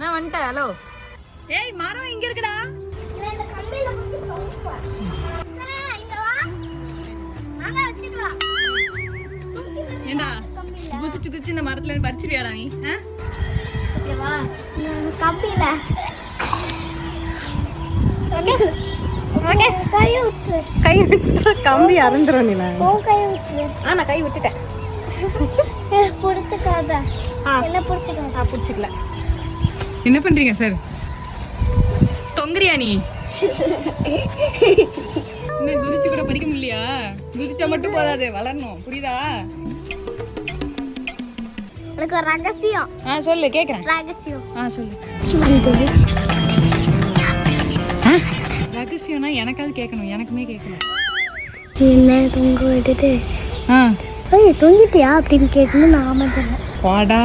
நான் வந்துட்டேன் ஹலோ ஏய் மரம் இங்க இருக்குடா. ஏண்டா. குதிச்சு குதிச்சு இந்த மரத்துல இருந்து பறிச்சிருவியாடா நீ கம்பியில. கை விட்டு. கம்பி அறந்துரும் நீ உன் கையை விட்டுரு. ஆ நான் கை விட்டுட்டேன். பிடிச்சுக்காத. ஆ. என்ன பிடிச்சுக்காத. நான் பிடிச்சிக்கல. என்ன பண்றீங்க சார்? தொங்குறியா நீ இன்னும் குதிச்சு கூட படிக்க முடியலையா குதிச்சா மட்டும் போதாது வளரணும். புரியுதா? எனக்கு ஒரு ரகசியம். ஆ சொல்லு கேக்குறேன். ரகசியம். ஆ சொல்லு. ரகசியம்னா எனக்காவது கேட்கணும் எனக்குமே கேட்கல. என்ன தொங்க விட்டுட்டு? ஆ. ஏய் தொங்கிட்டியா அப்படின்னு கேட்கணும் நான் ஆமா சொன்னேன் வாடா.